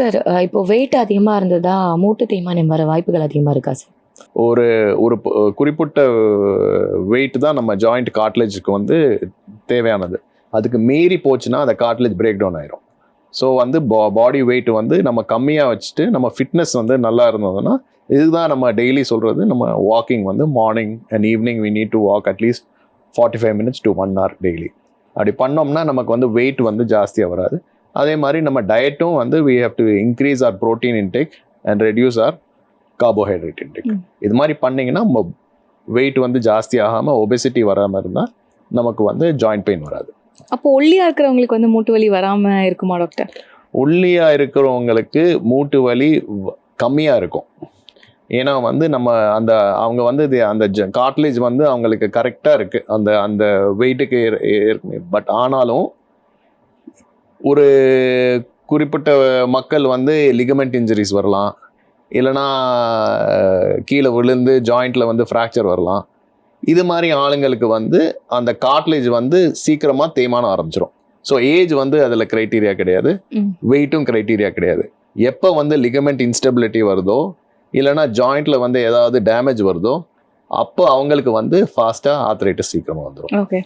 Sir இப்போ wait அதிகமாக இருந்ததா மூட்டு தேய்மானம் வர வாய்ப்புகள் அதிகமாக இருக்கா சார்? ஒரு ஒரு குறிப்பிட்ட வெயிட் தான் நம்ம ஜாயிண்ட் காட்லேஜுக்கு வந்து தேவையானது. அதுக்கு மீறி போச்சுன்னா அந்த காட்லேஜ் பிரேக் டவுன் ஆயிரும். ஸோ வந்து பா பாடி வெயிட் வந்து நம்ம கம்மியாக வச்சுட்டு நம்ம ஃபிட்னஸ் வந்து நல்லா இருந்ததுன்னா இதுதான் நம்ம டெய்லி சொல்கிறது நம்ம வாக்கிங் வந்து morning and evening we need to walk at least forty five minutes to one hour daily அப்படி பண்ணோம்னா நமக்கு வந்து வெயிட் வந்து ஜாஸ்தியாக வராது. அதே மாதிரி நம்ம டயட்டும் வந்து we have to increase our protein intake and reduce our carbohydrate intake. இது மாதிரி பண்ணிங்கன்னா வெயிட் வந்து ஜாஸ்தி ஆகாமல் ஒபெசிட்டி வராமல் இருந்தால் நமக்கு வந்து ஜாயிண்ட் பெயின் வராது. அப்போ ஒல்லியா இருக்கிறவங்களுக்கு வந்து மூட்டு வலி வராம இருக்குமா டாக்டர் ஒல்லியாக இருக்கிறவங்களுக்கு மூட்டு வலி வ- கம்மியா இருக்கும். ஏன்னா வந்து நம்ம அந்த அவங்க வந்து இது அந்த காட்லேஜ் வந்து அவங்களுக்கு கரெக்டாக இருக்குது அந்த அந்த வெயிட்டுக்கு பட் ஆனாலும் ஒரு குறிப்பிட்ட மக்கள் வந்து லிகமெண்ட் இன்ஜுரிஸ் வரலாம். இல்லைனா கீழே விழுந்து ஜாயிண்ட்ல வந்து ஃப்ராக்சர் வரலாம். இது மாதிரி ஆளுங்களுக்கு வந்து அந்த காட்லேஜ் வந்து சீக்கிரமாக தேய்மானம் ஆரம்பிச்சிடும் ஸோ ஏஜ் வந்து அதில் க்ரைட்டீரியா கிடையாது. வெயிட்டும் க்ரைட்டீரியா கிடையாது. எப்போ வந்து லிகமெண்ட் இன்ஸ்டபிலிட்டி வருதோ இல்லைனா ஜாயிண்ட்ல வந்து ஏதாவது டேமேஜ் வருதோ அப்போ அவங்களுக்கு வந்து ஃபாஸ்ட்டாக ஆத்ரைட்டிஸ் சீக்கிரமாக வந்துடும் ஓகே